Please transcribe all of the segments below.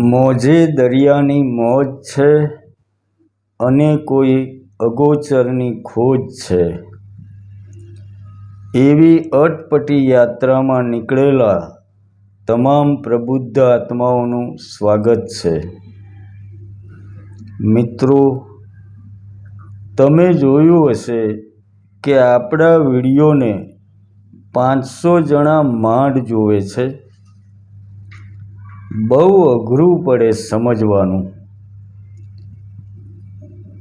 મોજે દરિયાની મોજ છે અને કોઈ અગોચરની ખોજ છે. એવી અટપટી યાત્રામાં નીકળેલા તમામ પ્રબુદ્ધ આત્માઓનું સ્વાગત છે. મિત્રો, તમે જોયું હશે કે આપણા વિડીયોને પાંચસો જણા માંડ જોવે છે. બહુ અઘરું પડે સમજવાનું.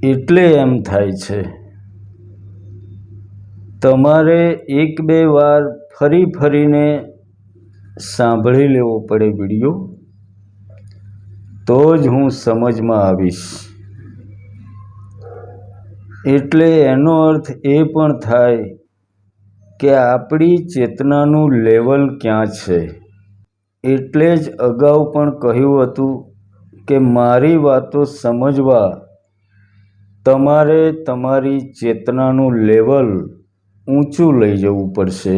એટલે એમ થાય છે. તમારે એક બે વાર ફરી ફરીને સાંભળી લેવો પડે વીડિયો. તો જ હું સમજમાં આવીશ. એટલે એનો અર્થ એ પણ થાય કે આપણી ચેતનાનું લેવલ ક્યાં છે? એટલે જ અગાઉ પણ કહ્યું હતું કે મારી વાતો સમજવા. તમારે તમારી ચેતનાનું લેવલ ઊંચું લઈ જવું પડશે.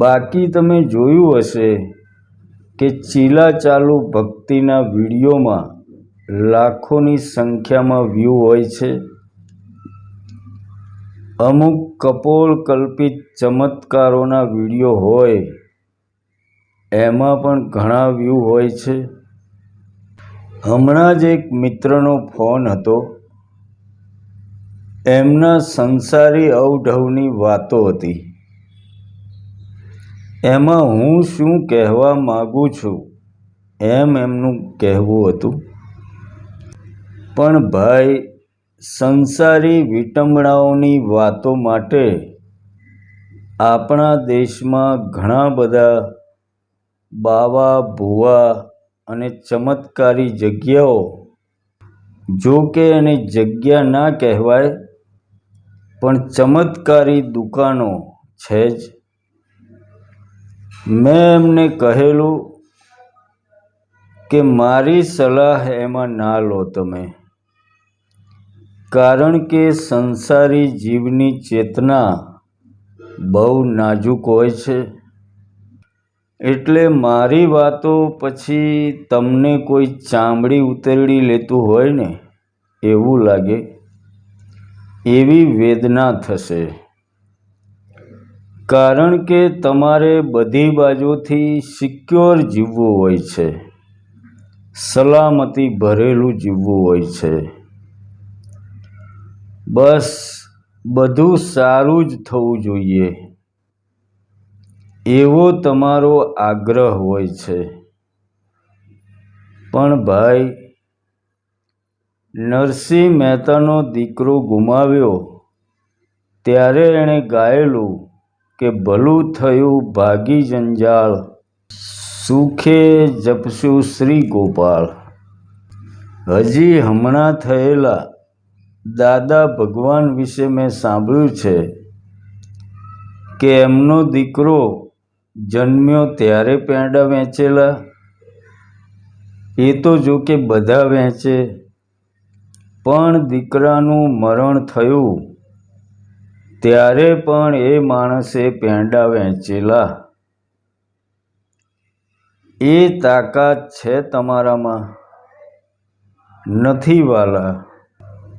બાકી તમે જોયું હશે કે ચીલા ચાલુ ભક્તિના વિડીયોમાં લાખોની સંખ્યામાં વ્યૂ હોય છે. અમુક કપોળ કલ્પિત ચમત્કારોના વીડિયો હોય એમાં પણ ઘણા વ્યૂ હોય છે. હમણાં જ એક મિત્રનો ફોન હતો. એમના સંસારી અવઢવની વાતો હતી. એમાં હું શું કહેવા માગું છું? એમ એમનું કહેવું હતું. પણ ભાઈ, સંસારી વિટંબણાઓની વાતો માટે આપણા દેશમાં ઘણા બધા બાવા, ભૂવા અને ચમત્કારી જગ્યાઓ. જો કે એને જગ્યા ના કહેવાય, પણ ચમત્કારી દુકાનો છે જ. મેં એમને કહેલું કે, મારી સલાહ એમાં ના લો તમે, કારણ કે સંસારી જીવની ચેતના બહુ નાજુક હોય છે. એટલે મારી વાતો પછી તમને કોઈ ચામડી ઉતરડી લેતું હોય ને, એવું લાગે? એવી વેદના થશે. કારણ કે તમારે બધી બાજુથી સિક્યોર જીવવું હોય છે. સલામતી ભરેલું જીવવું હોય છે. બસ, બધું સારું જ થવું જોઈએ. એવો તમારો આગ્રહ હોય છે. પણ ભાઈ, નરસિંહ મહેતાનો દીકરો ગુમાવ્યો ત્યારે એણે ગાયેલું કે ભલું થયું ભાગી જંજાળ, સુખે જપશું શ્રી ગોપાળ. હજી હમણાં થયેલા દાદા ભગવાન વિશે મેં સાંભળ્યું છે કે એમનો દીકરો જન્મ્યો ત્યારે પેંડા વેચેલા. એ તો જો કે બધા વેચે. પણ દીકરાનું મરણ થયું ત્યારે પણ એ માણસે પેંડા વેચેલા. એ તાકાત છે તમારામાં? નથી વાલા.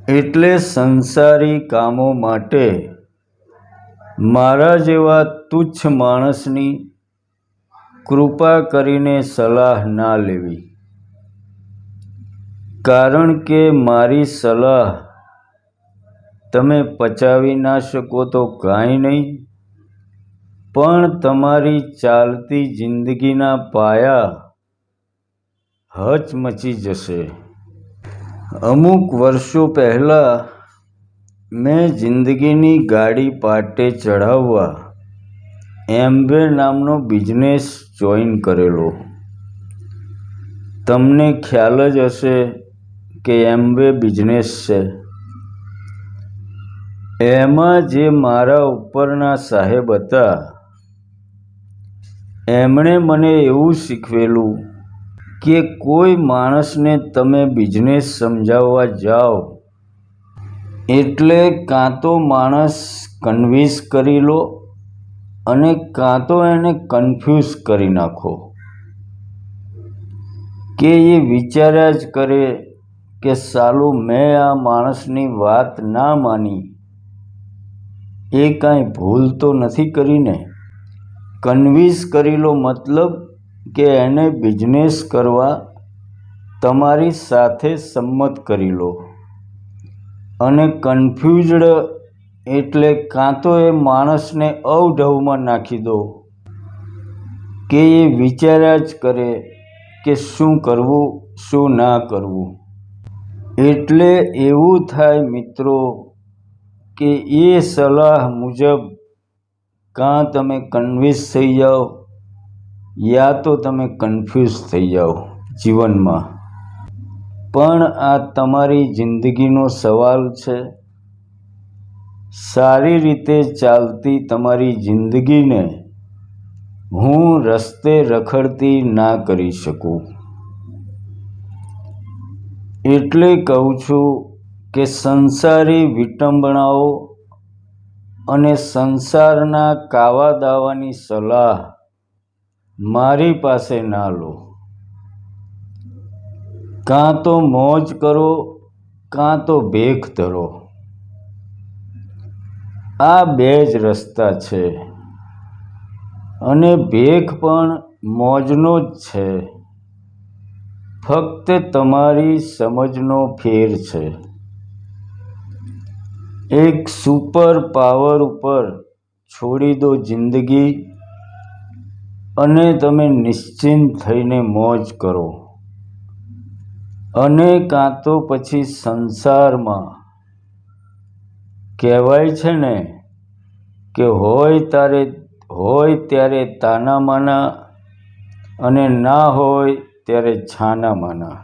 એટલે સંસારી કામો માટે મારા જેવા તુચ્છ માણસની કૃપા કરીને સલાહ ના લેવી. કારણ કે મારી સલાહ તમે પચાવી ના શકો તો કાંઈ નહીં, પણ તમારી ચાલતી જિંદગીના પાયા હચમચી જશે. અમુક વર્ષો પહેલાં મેં જિંદગીની ગાડી પાટે ચઢાવવા એમ્બે નામનો બિઝનેસ જોઈન કરેલો. તમને ખ્યાલ જ હશે કે એમ્બે બિઝનેસ છે. એમાં જે મારા ઉપરના સાહેબ હતા, એમણે મને એવું શીખવેલું કે કોઈ માણસને તમે બિઝનેસ સમજાવવા જાઓ, એટલે કાં તો માણસ કન્વિન્સ કરી લો અને કાં તો એને કન્ફ્યુઝ કરી નાખો. કે એ વિચાર્યા જ કરે કે સાલું મેં આ માણસની વાત ના માની. એ કાંઈ ભૂલ તો નથી કરીને. કન્વિન્સ કરી લો મતલબ કે એને બિઝનેસ કરવા તમારી સાથે સંમત કરી લો. અને કન્ફ્યુઝડ એટલે કાં તો એ માણસને અવઢવમાં નાખી દો કે એ વિચાર્યા જ કરે કે શું કરવું, શું ના કરવું. એટલે એવું થાય મિત્રો કે એ સલાહ મુજબ કાં તમે કન્વિન્સ થઈ જાઓ યા તો તમે કન્ફ્યુઝ થઈ જાઓ જીવનમાં. પણ આ તમારી જિંદગીનો સવાલ છે. સારી રીતે ચાલતી તમારી જિંદગીને હું રસ્તે રખડતી ના કરી શકું. એટલે કહું છું કે સંસારી વિટંબણાઓ અને સંસારના કાવા દાવાની સલાહ મારી પાસે ના લો. કાં તો મોજ કરો, કાં તો ભેખ ધરો. આ બે જ રસ્તા છે અને ભેખ પણ મોજનો જ છે. ફક્ત તમારી સમજનો ફેર છે. એક સુપર પાવર ઉપર છોડી દો જિંદગી અને તમે નિશ્ચિંત થઈને મોજ કરો. અને કાં તો પછી સંસારમાં કહેવાય છે ને કે હોય તારે, હોય ત્યારે તાના માના અને ના હોય ત્યારે છાના માના.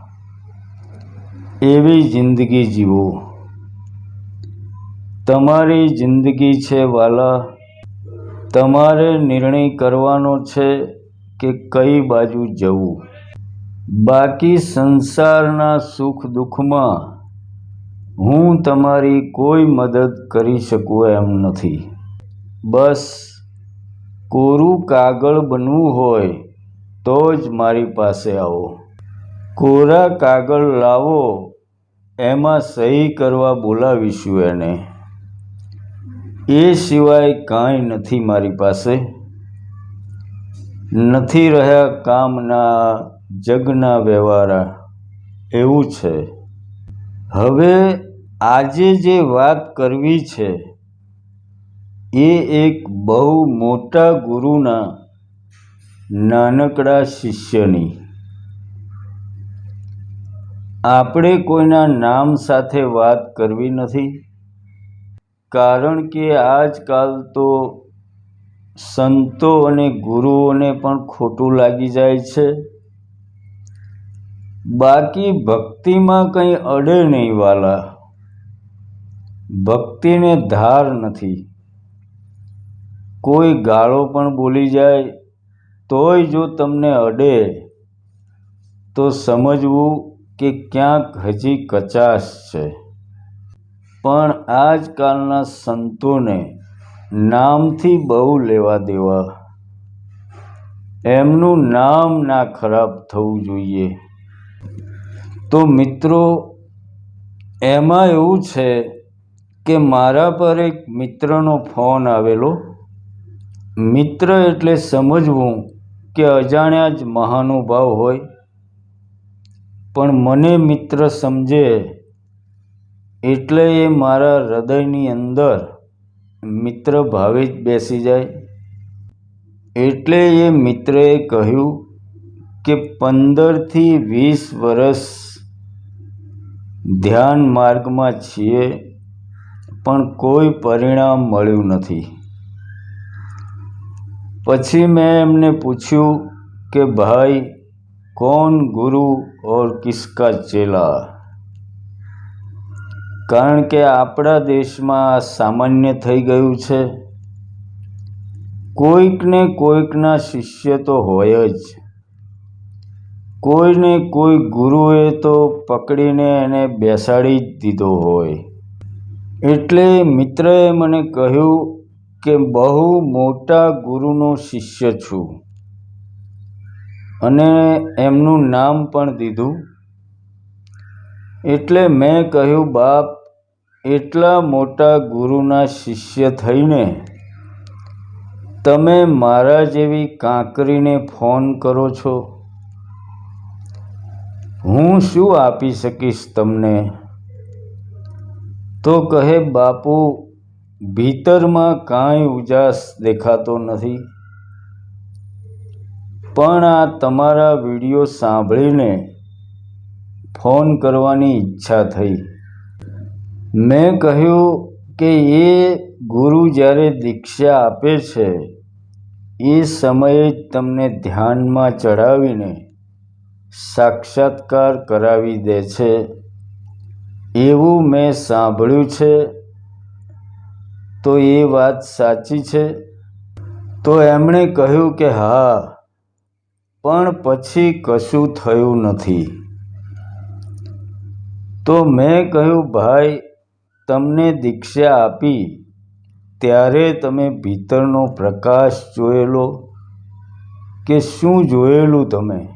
એવી જિંદગી જીવો. તમારી જિંદગી છે વાલા. તમારે નિર્ણય કરવાનો છે કે કઈ બાજુ જવું. બાકી સંસારના સુખ દુઃખમાં હું તમારી કોઈ મદદ કરી શકું એમ નથી. બસ, કોરું કાગળ બનવું હોય તો જ મારી પાસે આવો. કોરા કાગળ લાવો, એમાં સહી કરવા બોલાવીશું એને. એ સિવાય કાંઈ નથી મારી પાસે. નથી રહ્યા કામના જગના વ્યવહારા, એવું છે. હવે આજે જે વાત કરવી છે, એ એક બહુ મોટા ગુરુના નાનકડા શિષ્યની. આપણે કોઈના નામ સાથે વાત કરવી નથી, કારણ કે આજકાલ તો સંતો અને ગુરુઓને પણ ખોટું લાગી જાય છે. બાકી ભક્તિમાં કંઈ અડે નહીં વાલા. ભક્તિને ધાર નથી. કોઈ ગાળો પણ બોલી જાય, તોય જો તમને અડે, તો સમજવું કે ક્યાંક હજી કચાશ છે. પણ આજકાલના સંતોને નામથી બહુ લેવા દેવા. એમનું નામ ના ખરાબ થવું જોઈએ. તો મિત્રો, એમાં એવું છે કે મારા પર એક મિત્રનો ફોન આવેલો. મિત્ર એટલે સમજવું કે અજાણ્યા જ મહાનુભાવ હોય. પણ મને મિત્ર સમજે એટલે એ મારા હૃદયની અંદર મિત્ર ભાવે જ બેસી જાય. એટલે એ મિત્રએ કહ્યું કે પંદરથી વીસ વર્ષ ધ્યાન માર્ગમાં છીએ. પણ કોઈ પરિણામ મળ્યું નથી. પછી મેં એમને પૂછ્યું કે, ભાઈ, કોણ ગુરુ ઓર કિસકા ચેલા? કારણ કે આપણા દેશમાં સામાન્ય થઈ ગયું છે. કોઈકને કોઈકના શિષ્ય તો હોય જ. કોઈને કોઈ ગુરુએ તો પકડીને એને બેસાડી જ દીધો હોય. એટલે મિત્રએ મને કહ્યું કે બહુ મોટા ગુરુનો શિષ્ય છું. અને એમનું નામ પણ દીધું. એટલે મેં કહ્યું, બાપ, એટલા મોટા ગુરુના શિષ્ય થઈને તમે મારા જેવી કાંકરીને ફોન કરો છો. હું શું આપી શકીશ તમને? તો કહે, બાપુ, ભીતરમાં કાંઈ ઉજાસ દેખાતો નથી. પણ આ તમારા વીડિયો સાંભળીને ફોન કરવાની ઈચ્છા થઈ. મેં કહ્યું કે એ ગુરુ જ્યારે દીક્ષા આપે છે, એ સમયે જ તમને ધ્યાનમાં ચડાવીને સાક્ષાત્કાર કરાવી દે છે. એવું મેં સાંભળ્યું છે. તો એ વાત સાચી છે? તો એમણે કહ્યું કે હા, પણ પછી કશું થયું નથી. તો મેં કહ્યું, ભાઈ, તમને દીક્ષા આપી, ત્યારે તમે ભીતરનો પ્રકાશ જોયેલો કે શું જોયેલું તમે?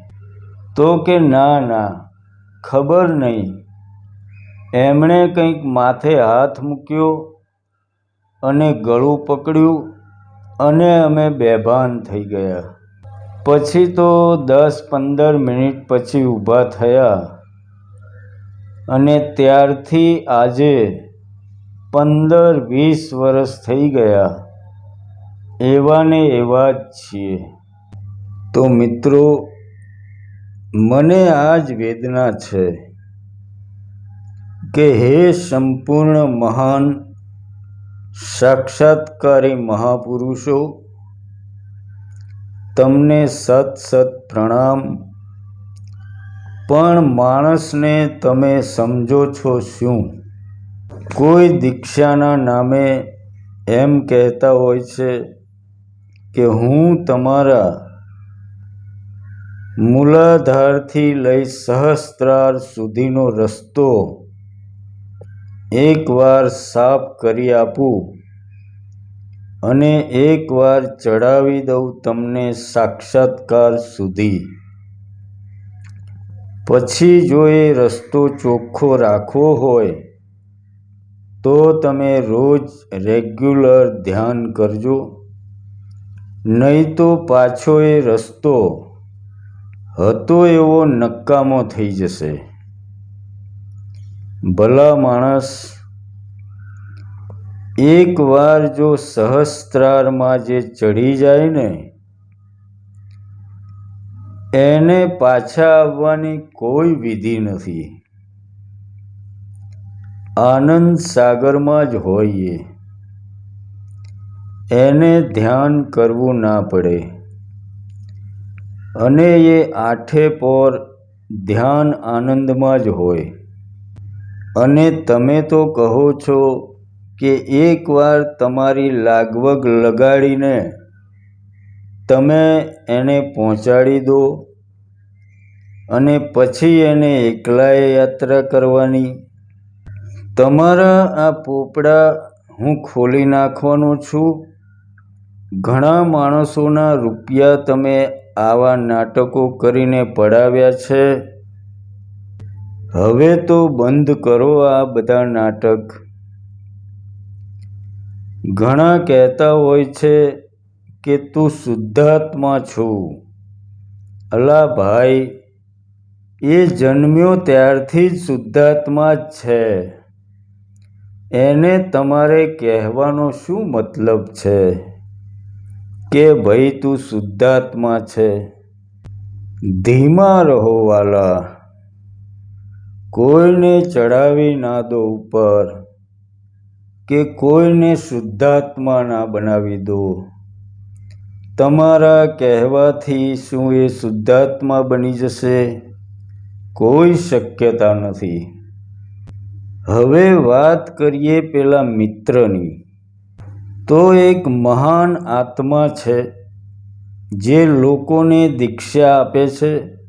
તો કે, ના ના, ખબર નહીં. એમણે કંઈક માથે હાથ મૂક્યો અને ગળું પકડ્યું અને અમે બેભાન થઈ ગયા. પછી તો દસ પંદર મિનિટ પછી ઊભા થયા અને ત્યારથી આજે પંદર વીસ વર્ષ થઈ ગયા. એવા ને એવા જ છીએ. તો મિત્રો, મને આ જ વેદના છે. કે હે સંપૂર્ણ મહાન સાક્ષાત્કારી મહાપુરુષો, તમને સત સત પ્રણામ. પણ માણસને તમે સમજો છો શું? કોઈ દીક્ષાના નામે એમ કહેતા હોય છે કે હું તમારા મૂલાધારથી લઈ સહસ્ત્રાર સુધીનો રસ્તો એકવાર સાફ કરી આપું અને એકવાર ચડાવી દઉં તમને સાક્ષાત્કાર સુધી. પછી જો એ રસ્તો ચોખ્ખો રાખવો હોય, તો તમે રોજ રેગ્યુલર ધ્યાન કરજો. નહીં તો પાછો એ રસ્તો હતો એવો નકામો થઈ જશે. ભલા માણસ એકવાર જો સહસ્ત્રારમાં જે ચડી જાય ને, એને પાછા આવવાની કોઈ વિધિ નથી. આનંદ સાગરમાં જ હોઈએ. એને ધ્યાન કરવું ના પડે. અને એ આઠે પોર ધ્યાન આનંદમાં જ હોય. અને તમે તો કહો છો કે એકવાર તમારી લાગવગ લગાડીને તમે એને પહોંચાડી દો અને પછી એને એકલાએ યાત્રા કરવાની. તમારા આ પોપડા હું ખોલી નાખવાનો છું. ઘણા માણસોના રૂપિયા તમે આવા નાટકો કરીને પડાવ્યા છે. હવે તો બંધ કરો આ બધા નાટક. ઘણા કહેતા હોય છે કે તું શુદ્ધાત્મા છું. અલા ભાઈ, એ જન્મ્યો ત્યારથી જ શુદ્ધાત્મા જ છે. એને તમારે કહેવાનો શું મતલબ છે? કે ભાઈ તું શુદ્ધાત્મા છે. ધીમા રહો વાલા. કોઈને ચડાવી ના દો ઉપર કે કોઈને શુદ્ધાત્મા ના બનાવી દો. તમારા કહેવાથી શું એ શુદ્ધાત્મા બની જશે? કોઈ શક્યતા નથી. હવે વાત કરીએ પેલા મિત્રની. તો એક મહાન આત્મા છે, જે લોકોને દીક્ષા આપે છે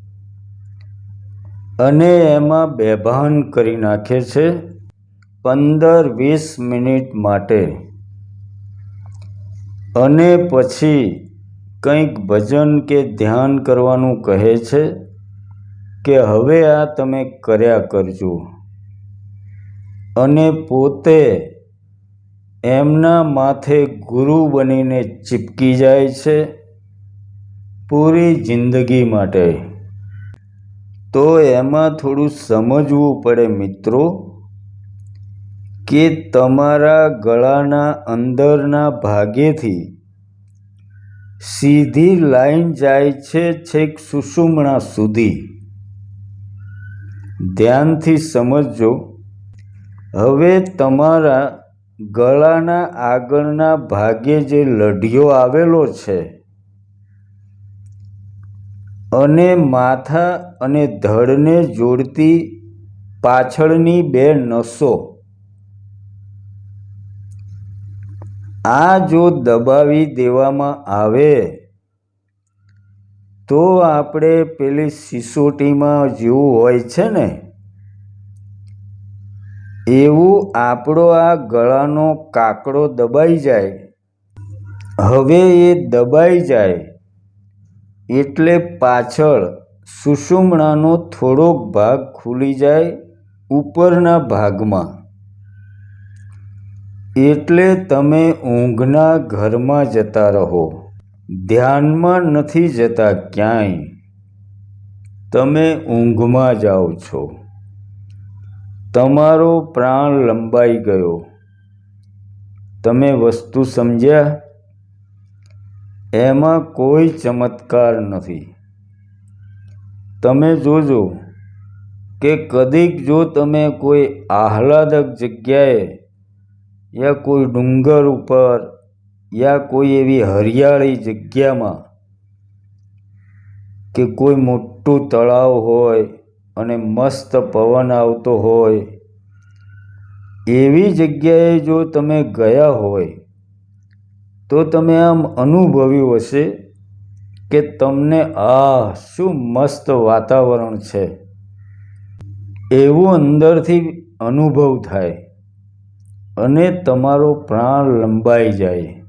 અને એમાં બેભાન કરી નાખે છે પંદર વીસ મિનિટ માટે. અને પછી કંઈક ભજન કે ધ્યાન કરવાનું કહે છે કે હવે આ તમે કર્યા કરજો. અને પોતે એમના માથે ગુરુ બનીને ચીપકી જાય છે પૂરી જિંદગી માટે. તો એમાં થોડું સમજવું પડે મિત્રો, કે તમારા ગળાના અંદરના ભાગેથી સીધી લાઈન જાય છે છેક સુષુમણા સુધી. ધ્યાનથી સમજજો. હવે તમારા ગળાના આગળના ભાગે જે લઢિયો આવેલો છે અને માથા અને ધડને જોડતી પાછળની બે નસો. આ જો દબાવી દેવામાં આવે, તો આપણે પેલી સિસોટીમાં જેવું હોય છે ને? એવું આપણો આ ગળાનો કાકડો દબાઈ જાય. હવે એ દબાઈ જાય. એટલે પાછળ સુષુમણાનો થોડોક ભાગ ખુલી જાય ઉપરના ભાગમાં. એટલે તમે ઊંઘના ઘરમાં જતા રહો. ધ્યાનમાં નથી જતા ક્યાંય. તમે ઊંઘમાં જાઓ છો. તમારો પ્રાણ લંબાઈ ગયો. તમે વસ્તુ સમજ્યા? એમાં કોઈ ચમત્કાર નથી. તમે જોજો કે કદીક જો તમે કોઈ આહલાદક જગ્યાએ યા કોઈ ડુંગર ઉપર યા કોઈ એવી હરિયાળી જગ્યામાં કે કોઈ મોટું તળાવ હોય અને મસ્ત પવન આવતો હોય, એવી જગ્યાએ જો તમે ગયા હોય તો તમે આમ અનુભવ્યું હશે કે તમને આ શું મસ્ત વાતાવરણ છે. એવું અંદરથી અનુભવ થાય અને તમારો પ્રાણ લંબાઈ જાય.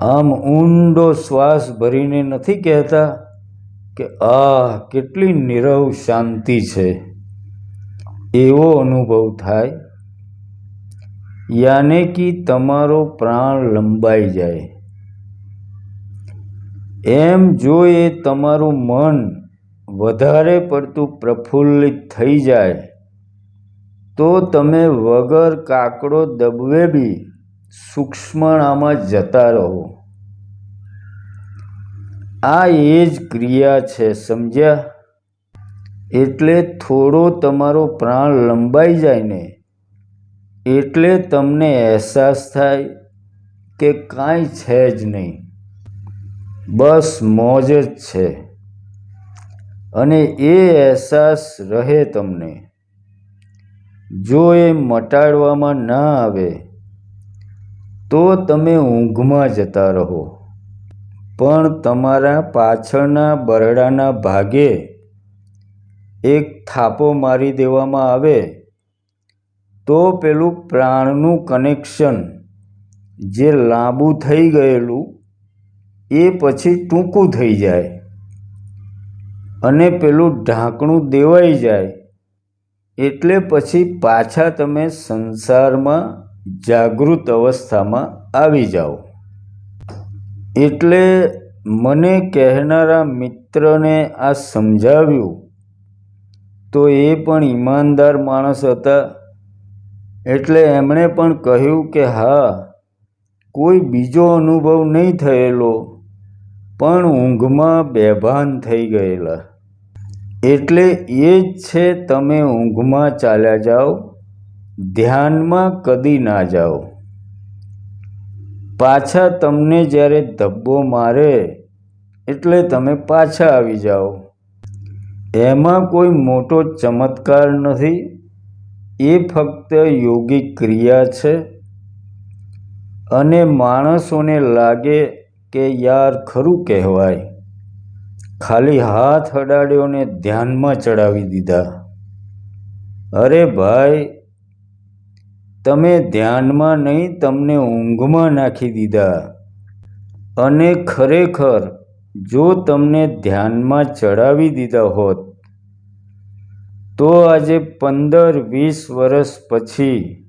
આમ ઊંડો શ્વાસ ભરીને નથી કહેતા કે આ કેટલી નિરવ શાંતિ છે. એવો અનુભવ થાય યાને કે તમારો પ્રાણ લંબાઈ જાય. એમ જો એ તમારું મન વધારે પડતું પ્રફુલ્લિત થઈ જાય, તો તમે વગર કાકડો દબવે બી સૂક્ષ્મણામાં જતા રહો. આ એ જ ક્રિયા છે સમજ્યા? એટલે થોડો તમારો પ્રાણ લંબાઈ જાય ને એટલે તમને અહેસાસ થાય કે કાંઈ છે જ નહીં. બસ મોજ જ છે. અને એ અહેસાસ રહે તમને. જો એ મટાડવામાં ના આવે, તો તમે ઊંઘમાં જતા રહો. પણ તમારા પાછળના બરડાના ભાગે એક થાપો મારી દેવામાં આવે તો પેલું પ્રાણનું કનેક્શન જે લાંબુ થઈ ગયેલું, એ પછી ટૂંકું થઈ જાય અને પેલું ઢાંકણું દેવાઈ જાય એટલે પછી પાછા તમે સંસારમાં જાગૃત અવસ્થામાં આવી જાઓ. એટલે મને કહેનારા મિત્રને આ સમજાવ્યું તો એ પણ ઈમાનદાર માણસ હતા. એટલે એમણે પણ કહ્યું કે, હા, કોઈ બીજો અનુભવ નહીં થયેલો, પણ ઊંઘમાં બેભાન થઈ ગયેલા. એટલે એ જ છે, તમે ઊંઘમાં ચાલ્યા જાઓ, ધ્યાનમાં કદી ના જાઓ. પાછા તમને જ્યારે ધબ્બો મારે, એટલે તમે પાછા આવી જાઓ. એમાં કોઈ મોટો ચમત્કાર નથી. એ ફક્ત યોગિક ક્રિયા છે. અને માણસોને લાગે કે યાર ખરું કહેવાય. ખાલી હાથ અડાડ્યોને ધ્યાનમાં ચડાવી દીધા. અરે ભાઈ, તમે ધ્યાનમાં નહીં તમને ઊંઘમાં નાખી દીધા. અને ખરેખર, જો તમને ધ્યાનમાં ચડાવી દીધા હોત તો આજે પંદર વીસ વર્ષ પછી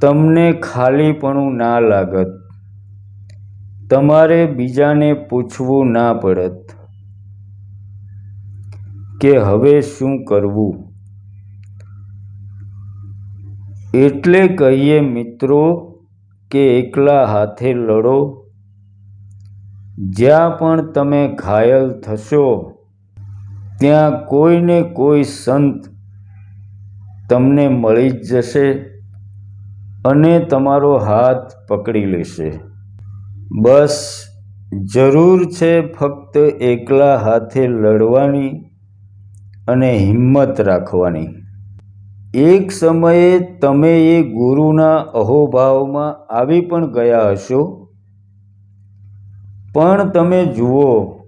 તમને ખાલીપણું ના લાગત. તમારે બીજાને પૂછવું ના પડત કે હવે શું કરવું. એટલે કહીએ મિત્રો કે એકલા હાથે લડો. જ્યાં પણ તમે ઘાયલ થશો ત્યાં કોઈને કોઈ સંત તમને મળી જ જશે અને તમારો હાથ પકડી લેશે. બસ, જરૂર છે ફક્ત એકલા હાથે લડવાની અને હિંમત રાખવાની. એક સમયે તમે એ ગુરુના અહોભાવમાં આવી પણ ગયા હશો. પણ તમે જુઓ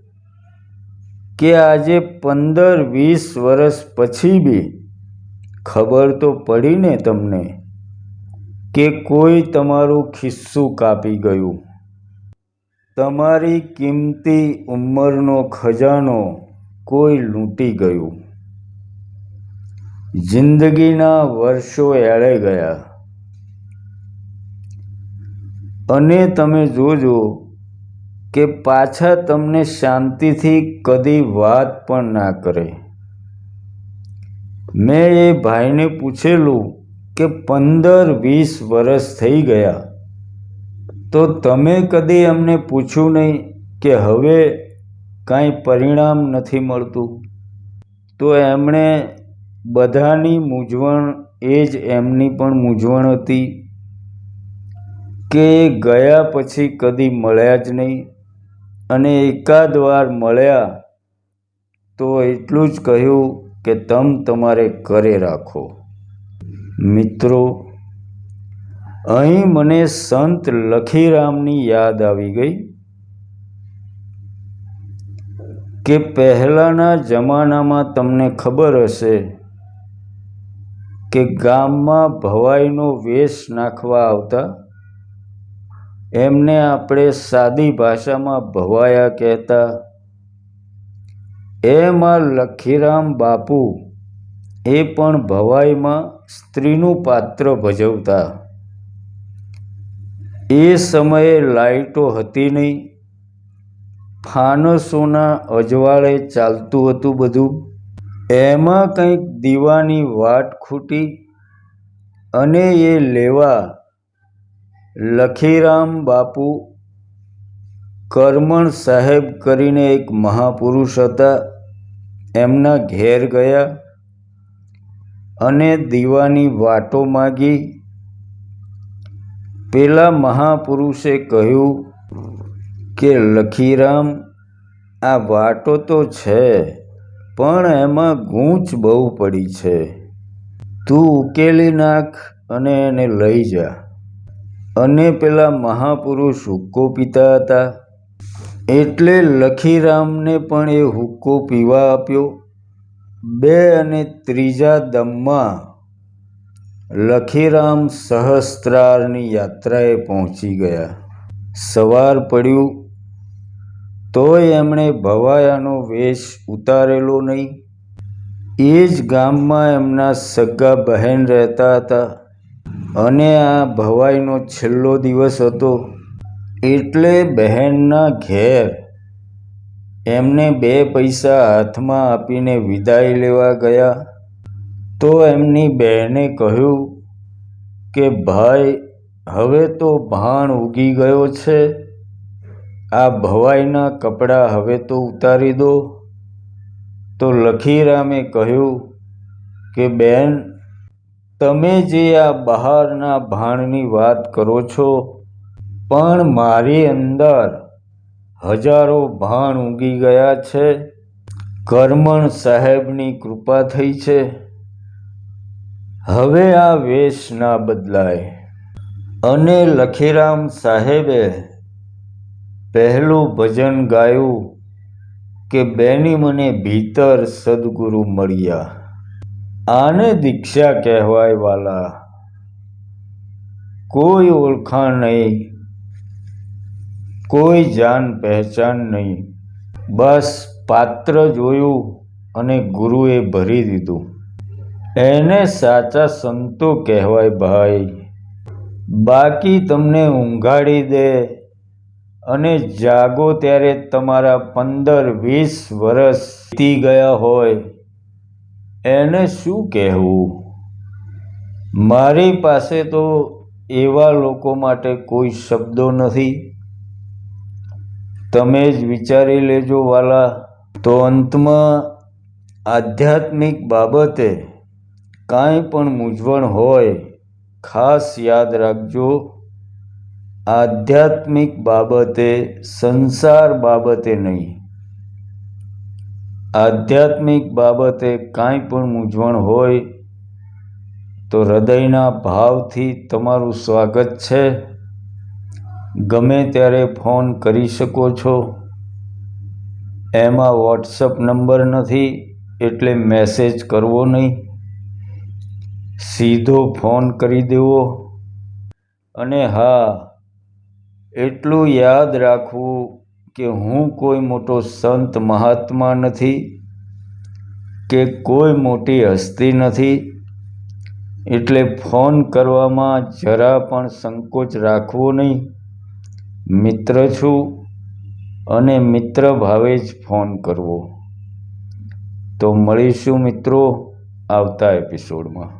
કે આજે પંદર વીસ વર્ષ પછી બી? ખબર તો પડી ને તમને કે કોઈ તમારું ખિસ્સું કાપી ગયું. તમારી કિંમતી ઉંમરનો ખજાનો કોઈ લૂંટી ગયું. જિંદગીના વર્ષો એળે ગયા. અને તમે જોજો કે પાછા તમને શાંતિથી કદી વાત પણ ના કરે. મેં એ ભાઈને પૂછેલું કે પંદર વીસ વર્ષ થઈ ગયા, તો તમે કદી એમને પૂછ્યું નહીં કે હવે કાંઈ પરિણામ નથી મળતું? તો એમણે બધાની મૂંઝવણ, એ જ એમની પણ મૂંઝવણ હતી કે ગયા પછી કદી મળ્યા જ નહીં? અને એકાદ વાર મળ્યા તો એટલું જ કહ્યું કે, તમ તમારે ઘરે રાખો. મિત્રો, અહીં મને સંત લખીરામની યાદ આવી ગઈ કે, પહેલાંના જમાનામાં તમને ખબર હશે કે ગામમાં ભવાઈનો વેશ નાખવા આવતા એમને આપણે સાદી ભાષામાં ભવાયા કહેતા, એમાં લખીરામ બાપુ, એ પણ ભવાઈમાં સ્ત્રીનું પાત્ર ભજવતા. એ સમયે લાઈટો હતી નહીં. ફાનસોના અજવાળે ચાલતું હતું બધું. એમાં કંઈક દીવાની વાટ ખૂટી અને એ લેવા લખીરામ બાપુ કરમણ સાહેબ કરીને એક મહાપુરુષ હતા. એમના ઘેર ગયા અને દીવાની વાટો માગી. પેલા મહાપુરુષે કહ્યું કે, લખીરામ, આ વાટો તો છે, પણ એમાં ગૂંચ બહુ પડી છે. તું ઉકેલી નાખ અને એને લઈ જા. અને પેલા મહાપુરુષ હુક્કો પીતા હતા. એટલે લખીરામને પણ એ હુક્કો પીવા આપ્યો. બે અને ત્રીજા દમમાં લખીરામ સહસ્ત્રારની યાત્રાએ પહોંચી ગયા. સવાર પડ્યું. તોય એમણે ભવાયાનો વેશ ઉતારેલો નહીં. એ જ ગામમાં એમના સગા બહેન રહેતા હતા. અને આ ભવાઈનો છેલ્લો દિવસ હતો. એટલે બહેનના ઘેર એમને બે પૈસા હાથમાં આપીને વિદાય લેવા ગયા. તો એમની બહેને કહ્યું કે, ભાઈ, હવે તો ભાણ ઉગી ગયો છે. આ ભવાઈના કપડાં હવે તો ઉતારી દો. તો લખીરામે કહ્યું કે, બેન તમે જે આ બહારના ભાણની વાત કરો છો, પણ મારી અંદર હજારો ભાણ ઊગી ગયા છે. કરમણ સાહેબની કૃપા થઈ છે. હવે આ વેશ ના બદલાય. અને લખીરામ સાહેબે પહેલું ભજન ગાયું કે, બેની મને ભીતર સદગુરુ મળ્યા. આને દીક્ષા કહેવાય વાલા. કોઈ ઓળખાણ નહીં, કોઈ જાન પહેચાન નહીં. બસ પાત્ર જોયું અને ગુરુએ ભરી દીધું. એને સાચા સંતો કહેવાય ભાઈ. બાકી તમને ઊંઘાડી દે અને જાગો ત્યારે તમારા પંદર વીસ વર્ષ વીતી ગયા હોય. એને શું કહેવું? મારી પાસે તો એવા લોકો માટે કોઈ શબ્દો નથી. તમે જ વિચારી લેજો વાલા. તો અંતમાં આધ્યાત્મિક બાબતે કાંઈ પણ મૂંઝવણ હોય, ખાસ યાદ રાખજો. આધ્યાત્મિક બાબતે, સંસાર બાબતે નહીં. આધ્યાત્મિક બાબતે કાંઈ પણ મૂંઝવણ હોય તો હૃદયના ભાવથી તમારું સ્વાગત છે. ગમે ત્યારે ફોન કરી શકો છો. એમાં વોટ્સઅપ નંબર નથી એટલે મેસેજ કરવો નહીં. સીધો ફોન કરી દેવો. અને હા, એટલું યાદ રાખવું કે હું કોઈ મોટો સંત મહાત્મા નથી, કે કોઈ મોટી હસ્તી નથી, એટલે ફોન કરવામાં જરા પણ સંકોચ રાખવો નહીં. મિત્ર છું અને મિત્ર ભાવે જ ફોન કરવો. તો મળીશું મિત્રો આવતા એપિસોડમાં